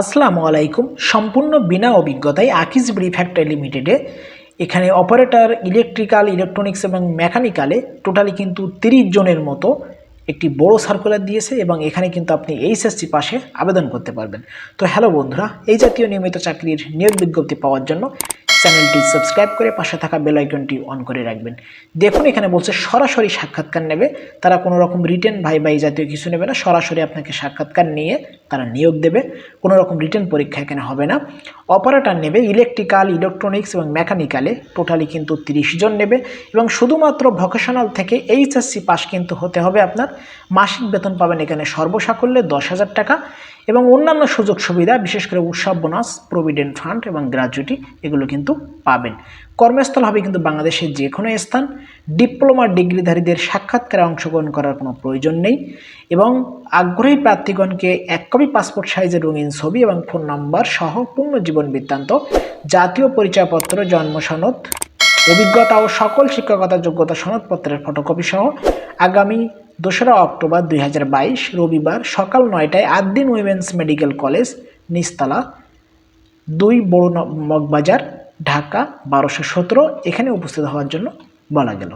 আসসালামু আলাইকুম। সম্পূর্ণ বিনা অভিজ্ঞতায় আকিজ ব্রি ফ্যাক্টরি লিমিটেডে এখানে অপারেটর, ইলেকট্রিক্যাল, ইলেকট্রনিক্স এবং মেকানিক্যালে টোটালি কিন্তু তিরিশ জনের মতো একটি বড় সার্কুলার দিয়েছে এবং এখানে কিন্তু আপনি এইচএসসি পাশে আবেদন করতে পারবেন। তো হ্যালো বন্ধুরা, এই জাতীয় নিয়মিত চাকরির নিয়োগ বিজ্ঞপ্তি পাওয়ার জন্য চ্যানেলটি সাবস্ক্রাইব করে পাশে থাকা বেল আইকনটি অন করে রাখবেন। দেখুন, এখানে বলছে সরাসরি সাক্ষাৎকার নেবে। তারা কোনো রকম রিটেন ভাই ভাই জাতীয় কিছু নেবে না। সরাসরি আপনাকে সাক্ষাৎকার নিয়ে তারা নিয়োগ দেবে। কোনো রকম রিটেন পরীক্ষা এখানে হবে না। অপারেটর নেবে, ইলেকট্রিক্যাল, ইলেকট্রনিক্স এবং মেকানিক্যালে। টোটালি কিন্তু তিরিশ জন নেবে এবং শুধুমাত্র ভোকেশনাল থেকে এইচএসসি পাস কিন্তু হতে হবে আপনার। মাসিক বেতন পাবেন এখানে সর্বসাকল্যে দশ হাজার টাকা এবং অন্যান্য সুযোগ সুবিধা, বিশেষ করে উৎসব বোনাস, প্রভিডেন্ট ফান্ড এবং গ্র্যাজুইটি এগুলো কিন্তু পাবেন। কর্মস্থল হবে কিন্তু বাংলাদেশের যে কোনো স্থান। ডিপ্লোমা ডিগ্রিধারীদের সাক্ষাৎকারে অংশগ্রহণ করার কোনো প্রয়োজন নেই এবং আগ্রহী প্রার্থীগণকে এক কপি পাসপোর্ট সাইজের রঙিন ছবি এবং ফোন নম্বর সহ পূর্ণ জীবন বৃত্তান্ত, জাতীয় পরিচয়পত্র, জন্ম সনদ, অভিজ্ঞতা ও সকল শিক্ষকতা যোগ্যতা সনদপত্রের ফটোকপি সহ আগামী দোসরা অক্টোবর দুই হাজার বাইশ, রবিবার সকাল নয়টায় আদ্দিন উইমেন্স মেডিকেল কলেজ নিস্তালা দুই বড় মগবাজার, ঢাকা বারোশো সতেরো, এখানে উপস্থিত হওয়ার জন্য বলা গেল।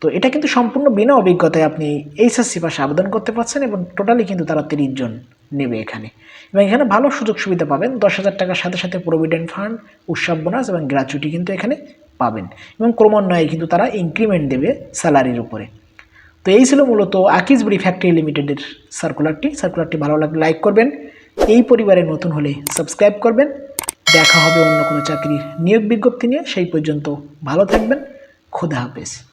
তো এটা কিন্তু সম্পূর্ণ বিনা অভিজ্ঞতায় আপনি এইচএসসি পাশে আবেদন করতে পারছেন এবং টোটালি কিন্তু তারা তিরিশ জন নেবে এখানে। এবং এখানে ভালো সুযোগ সুবিধা পাবেন। দশ হাজার টাকার সাথে সাথে প্রভিডেন্ট ফান্ড উৎসব বোনাস এবং গ্র্যাচুইটি কিন্তু এখানে পাবেন। এবং ক্রমান্বয়ে কিন্তু তারা ইনক্রিমেন্ট দেবে স্যালারির উপরে। তো এই ছিল মূলত আকিজবুড়ি ফ্যাক্টরি লিমিটেডের সার্কুলারটি সার্কুলারটি ভালো লাগলে লাইক করবেন। এই পরিবারে নতুন হলে সাবস্ক্রাইব করবেন। দেখা হবে অন্য কোনো চাকরির নিয়োগ বিজ্ঞপ্তি নিয়ে। সেই পর্যন্ত ভালো থাকবেন। খোদা হাফেজ।